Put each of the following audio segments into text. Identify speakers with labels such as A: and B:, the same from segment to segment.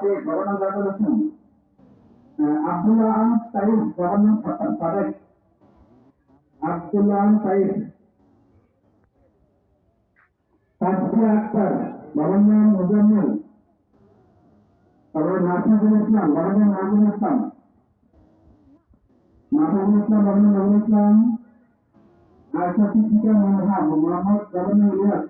A: আপনি গভর্নর যা করেছেন আব্দুল্লাহ আন সাইদ গভর্নর সাদেক আব্দুল্লাহ আন সাইদ তাজফিয়া আক্তার, গভর্নর মুজাম্মেল। তারপরে Nasirul Islam, governor Nazmul Islam. Nazmul Islam, governor Nazrul Islam. Ayesha Siddika Mohammad, governor Ilias.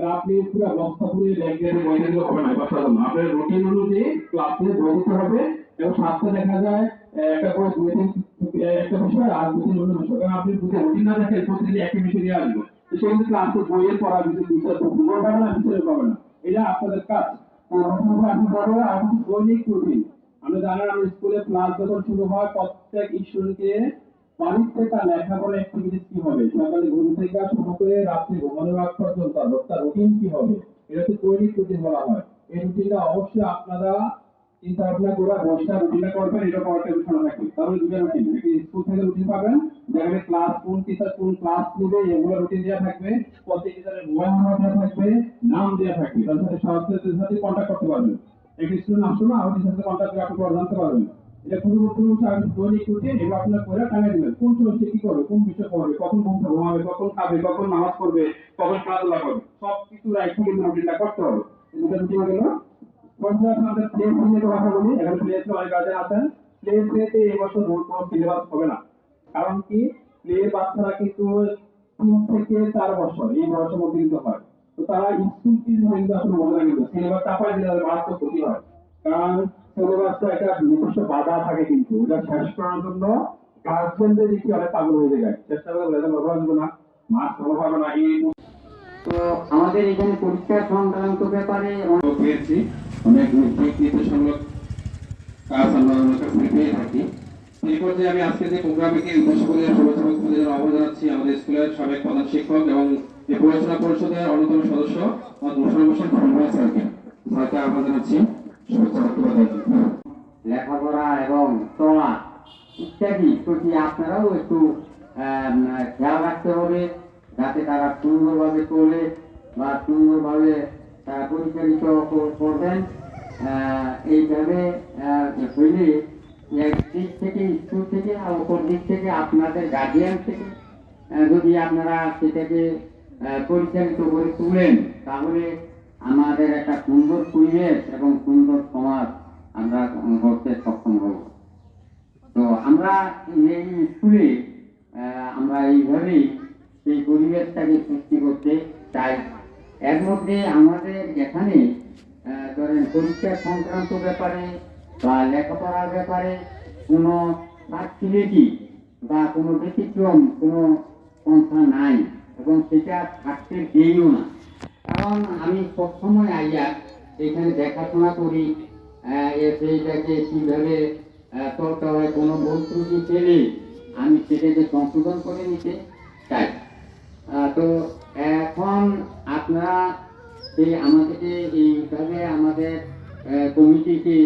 A: এটা আপনাদের কাজ। রুটিন আমরা জানেন আমি স্কুলে ক্লাস যখন শুরু হয় প্রত্যেক স্টুডেন্টকে বাড়িতে তার লেখাপড়া অ্যাক্টিভিটিস কি হবে? সকালে ঘুম থেকে শুরু করে রাত্রে ঘুমানোর আগ পর্যন্ত তার রুটিন কি হবে? এটা তো দৈনিক রুটিন বলা হয়। এই রুটিনটা অবশ্যই আপনারা চিন্তা ভাবনা করে বসটা রুটিনটা করবেন, এটা করার টেনশন থাকবে। তাহলে দুটো রুটিন একটি স্কুল থেকে রুটিন পাবেন। যেখানে ক্লাস কোন টিচার কোন ক্লাস নেবে, এগুলো রুটিন দেওয়া থাকবে। প্রত্যেক টিচারের মোবাইল নাম্বার দেওয়া থাকবে, নাম দেওয়া থাকবে। তার সাথে সাথে কন্ট্যাক্ট করতে পারবেন। একটি স্টুডেন্ট আসলো না আমার টিচারের সাথে কন্ট্যাক্ট করে আপনি জানতে পারবেন। এটা আপনি দৈনিক এগুলো আপনার কোন সময় কি করবে, কোন বিষয় পড়বে কখন ঘুম ঘুমাবে, কখন খাবে, কখন নামাজ কখন খেলাধুলা করবে সব কিছু রুটিনটা করতে হবে। রুটিন গেল প্লেস নিয়ে কথা বলি, এখানে অনেক গার্জেন আছেন। এই বছর রোড কোনো সিলেবাস হবে না। কারণ কি? প্লে বাচ্চারা কিন্তু তিন থেকে চার বছর এই বয়সের মধ্যে কিন্তু হয়। তো তারা স্কুল কিন্তু আসলে বোঝে না। কিন্তু সিলেবাস চাপাই দিলে তাদের মারাত্মক ক্ষতি হয়। কারণ সিলেবাসটা একটা নির্দিষ্ট বাধা থাকে কিন্তু ওটা শেষ করার জন্য গার্জেনদের দিকে অনেক পাগল হয়ে যায়। চেষ্টা করে রেজাল্ট ভালো আসবে না মার্কস ভালো পাবে না এই
B: তো আমাদের এখানে পরীক্ষা সংক্রান্ত ব্যাপারে অনেক
A: পেয়েছি অনেক দিক নির্দেশমূলক কাজ আমরা আমার কাছ পেয়ে থাকি। এই পর্যায়ে আমি আজকে যে প্রোগ্রামকে উদ্দেশ্য করে বক্তব্য আহ্বান জানাচ্ছি আমাদের স্কুলের সাবেক প্রধান শিক্ষক এবং এই পরিচালনা পরিষদের অন্যতম সদস্য মোশারফ হোসেন স্যারকে। স্যারকে আহ্বান জানাচ্ছি।
B: লেখাপড়া এবং চলা। ইত্যাদি প্রতি আপনারাও একটু খেয়াল রাখতে হবে যাতে তারা সুন্দরভাবে চলে বা সুন্দরভাবে তারা পরিচালিত কর- করবেন। এইভাবে হইলে এক দিক থেকে স্কুল থেকে আর অপর দিক থেকে আপনাদের গার্জিয়ান থেকে যদি আপনারা সেটাকে পরিচালিত করে তুলেন, তাহলে আমাদের একটা সুন্দর পরিবেশ এবং সুন্দর সমাজ আমরা করতে সক্ষম হব। তো আমরা এই স্কুলে আমরা এইভাবেই সেই পরিবেশটাকে সৃষ্টি করতে চাই। এর মধ্যে আমাদের এখানে ধরেন পরীক্ষা সংক্রান্ত ব্যাপারে বা লেখাপড়ার ব্যাপারে কোনো ফ্যাসিলিটি বা কোনো ব্যতিক্রম কোনো সংস্থা নাই এবং সেটা থাকতে দিইও না। কারণ আমি সবসময় আইয়া এখানে দেখাশোনা করি সেইটাকে কীভাবে হয় কোনো ভুল ত্রুটি পেলে আমি সেটাকে সংশোধন করে নিতে চাই। তো এখন আপনারা এই আমাদেরকে এইভাবে আমাদের কমিটিকে